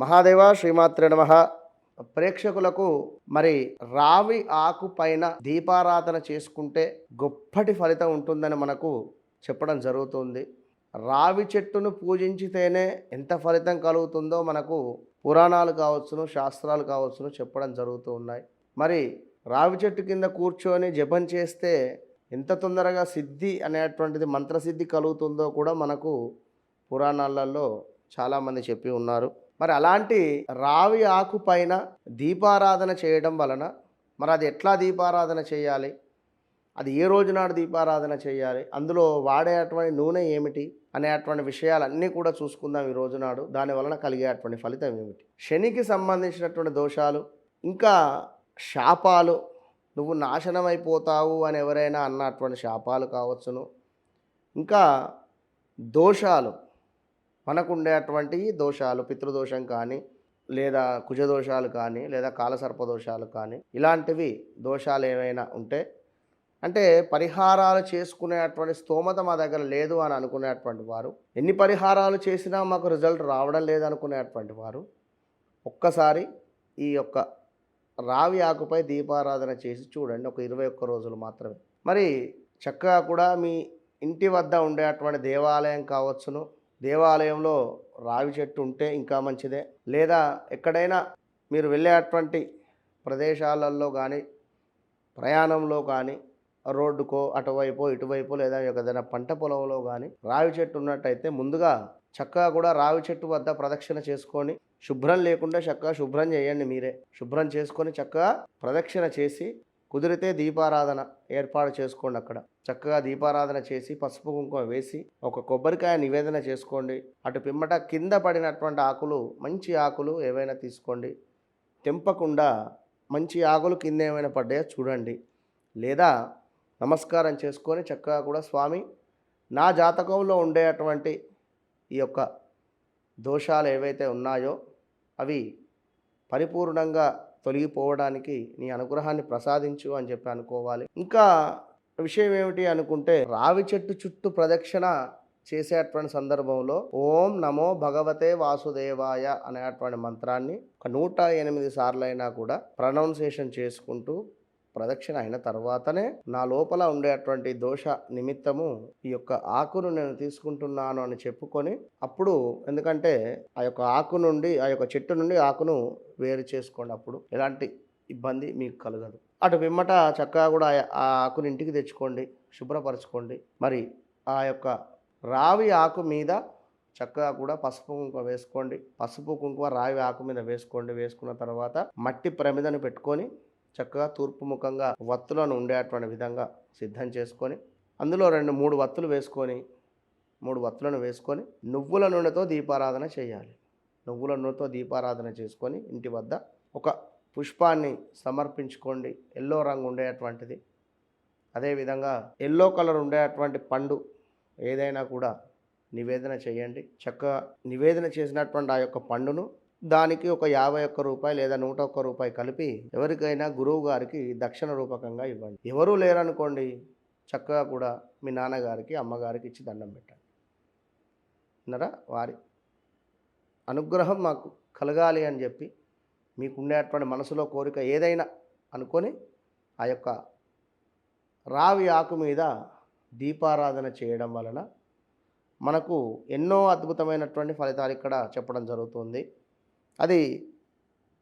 మహాదేవ శ్రీమాత్రి నమ. ప్రేక్షకులకు మరి రావి ఆకు పైన దీపారాధన చేసుకుంటే గొప్పటి ఫలితం ఉంటుందని మనకు చెప్పడం జరుగుతుంది. రావి చెట్టును పూజించితేనే ఎంత ఫలితం కలుగుతుందో మనకు పురాణాలు కావచ్చును శాస్త్రాలు కావచ్చును చెప్పడం జరుగుతూ ఉన్నాయి. మరి రావి చెట్టు కింద కూర్చొని జపం చేస్తే ఎంత తొందరగా సిద్ధి అనేటువంటిది మంత్రసిద్ధి కలుగుతుందో కూడా మనకు పురాణాలలో చాలామంది చెప్పి ఉన్నారు. మరి అలాంటి రావి ఆకు పైన దీపారాధన చేయడం వలన మరి అది ఎట్లా దీపారాధన చేయాలి? అది ఏ రోజు నాడు దీపారాధన చేయాలి? అందులో వాడేటువంటి నూనె ఏమిటి? అనేటువంటి విషయాలన్నీ కూడా చూసుకుందాం ఈ రోజు నాడు. దాని వలన కలిగేటువంటి ఫలితం ఏమిటి? శనికి సంబంధించినటువంటి దోషాలు ఇంకా శాపాలు నువ్వు నాశనం అయిపోతావు అని ఎవరైనా అన్నటువంటి శాపాలు కావచ్చును. ఇంకా దోషాలు మనకు ఉండేటువంటి దోషాలు పితృదోషం కానీ లేదా కుజదోషాలు కానీ లేదా కాలసర్ప దోషాలు కానీ ఇలాంటివి దోషాలు ఏమైనా ఉంటే అంటే పరిహారాలు చేసుకునేటువంటి స్తోమత మా దగ్గర లేదు అని అనుకునేటువంటి వారు ఎన్ని పరిహారాలు చేసినా మాకు రిజల్ట్ రావడం లేదనుకునేటువంటి వారు ఒక్కసారి ఈ యొక్క రావి ఆకుపై దీపారాధన చేసి చూడండి ఒక ఇరవై ఒక్క రోజులు మాత్రమే. మరి చక్కగా కూడా మీ ఇంటి వద్ద ఉండేటువంటి దేవాలయం కావచ్చును దేవాలయంలో రావి చెట్టు ఉంటే ఇంకా మంచిదే. లేదా ఎక్కడైనా మీరు వెళ్ళేటువంటి ప్రదేశాలలో కానీ ప్రయాణంలో కానీ రోడ్డుకో అటువైపు ఇటువైపు లేదా ఏదైనా పంట పొలంలో కానీ రావి చెట్టు ఉన్నట్టయితే ముందుగా చక్కగా కూడా రావి చెట్టు వద్ద ప్రదక్షిణ చేసుకొని శుభ్రం లేకుండా చక్కగా శుభ్రం చేయండి మీరే. శుభ్రం చేసుకొని చక్కగా ప్రదక్షిణ చేసి కుదిరితే దీపారాధన ఏర్పాటు చేసుకోండి అక్కడ. చక్కగా దీపారాధన చేసి పసుపు కుంకుమ వేసి ఒక కొబ్బరికాయ నివేదన చేసుకోండి. అటు పిమ్మట కింద పడినటువంటి ఆకులు మంచి ఆకులు ఏవైనా తీసుకోండి. తెంపకుండా మంచి ఆకులు కింద ఏమైనా పడ్డాయో చూడండి. లేదా నమస్కారం చేసుకొని చక్కగా కూడా స్వామి నా జాతకంలో ఉండేటువంటి ఈ యొక్క దోషాలు ఏవైతే ఉన్నాయో అవి పరిపూర్ణంగా తొలగిపోవడానికి నీ అనుగ్రహాన్ని ప్రసాదించు అని చెప్పి అనుకోవాలి. ఇంకా విషయం ఏమిటి అనుకుంటే రావి చెట్టు చుట్టూ ప్రదక్షిణ చేసేటువంటి సందర్భంలో ఓం నమో భగవతే వాసుదేవాయ అనేటువంటి మంత్రాన్ని ఒక నూట ఎనిమిది సార్లు అయినా కూడా ప్రొనౌన్సియేషన్ చేసుకుంటూ ప్రదక్షిణ అయిన తర్వాతనే నా లోపల ఉండేటువంటి దోష నిమిత్తము ఈ యొక్క ఆకును నేను తీసుకుంటున్నాను అని చెప్పుకొని అప్పుడు ఎందుకంటే ఆ యొక్క ఆకు నుండి ఆ యొక్క చెట్టు నుండి ఆకును వేరు చేసుకోండి అప్పుడు. ఎలాంటి ఇబ్బంది మీకు కలగదు. అటు పిమ్మట చక్కగా కూడా ఆ ఆకుని ఇంటికి తెచ్చుకోండి శుభ్రపరచుకోండి. మరి ఆ యొక్క రావి ఆకు మీద చక్కగా కూడా పసుపు కుంకుమ వేసుకోండి. పసుపు కుంకుమ రావి ఆకు మీద వేసుకోండి. వేసుకున్న తర్వాత మట్టి ప్రమిదను పెట్టుకొని చక్కగా తూర్పు ముఖంగా వత్తులను ఉండేటువంటి విధంగా సిద్ధం చేసుకొని అందులో రెండు మూడు వత్తులు వేసుకొని మూడు వత్తులను వేసుకొని నువ్వుల నూనెతో దీపారాధన చేయాలి. నువ్వుల నూనెతో దీపారాధన చేసుకొని ఇంటి వద్ద ఒక పుష్పాన్ని సమర్పించుకోండి. ఎల్లో రంగు ఉండేటువంటిది. అదేవిధంగా ఎల్లో కలర్ ఉండేటువంటి పండు ఏదైనా కూడా నివేదన చేయండి. చక్కగా నివేదన చేసినటువంటి ఆ యొక్క పండును దానికి ఒక యాభై ఒక్క రూపాయి లేదా నూట ఒక్క రూపాయి కలిపి ఎవరికైనా గురువు గారికి దక్షిణ రూపకంగా ఇవ్వండి. ఎవరూ లేరనుకోండి చక్కగా కూడా మీ నాన్నగారికి అమ్మగారికి ఇచ్చి దండం పెట్టండి. అన్నరా వారి అనుగ్రహం మాకు కలగాలి అని చెప్పి మీకు ఉండేటువంటి మనసులో కోరిక ఏదైనా అనుకొని ఆ యొక్క రావి ఆకు మీద దీపారాధన చేయడం వలన మనకు ఎన్నో అద్భుతమైనటువంటి ఫలితాలు ఇక్కడ చెప్పడం జరుగుతుంది. అది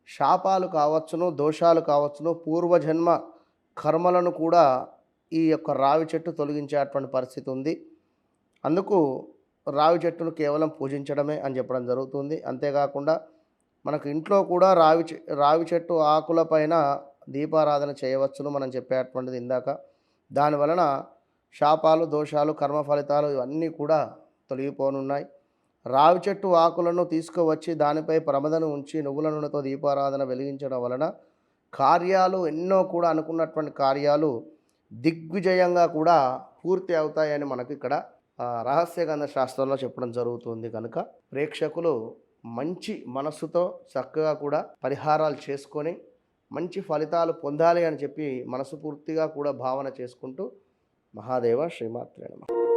శాపాలు కావచ్చును దోషాలు కావచ్చును పూర్వజన్మ కర్మలను కూడా ఈ యొక్క రావి చెట్టు తొలగించేటువంటి పరిస్థితి ఉంది. అందుకు రావి చెట్టును కేవలం పూజించడమే అని చెప్పడం జరుగుతుంది. అంతేకాకుండా మనకు ఇంట్లో కూడా రావి చె రావి చెట్టు ఆకులపైన దీపారాధన చేయవచ్చును మనం చెప్పేటువంటిది ఇందాక. దాని వలన శాపాలు దోషాలు కర్మ ఫలితాలు ఇవన్నీ కూడా తొలగిపోనున్నాయి. రావి చెట్టు ఆకులను తీసుకువచ్చి దానిపై ప్రమదను ఉంచి నువ్వుల నూనెతో దీపారాధన వెలిగించడం వలన కార్యాలు ఎన్నో కూడా అనుకున్నటువంటి కార్యాలు దిగ్విజయంగా కూడా పూర్తి అవుతాయని మనకు ఇక్కడ రహస్యగంధ శాస్త్రంలో చెప్పడం జరుగుతుంది కనుక ప్రేక్షకులు మంచి మనస్సుతో చక్కగా కూడా పరిహారాలు చేసుకొని మంచి ఫలితాలు పొందాలి అని చెప్పి మనసు పూర్తిగా కూడా భావన చేసుకుంటూ మహాదేవ శ్రీమాత్రే నమః.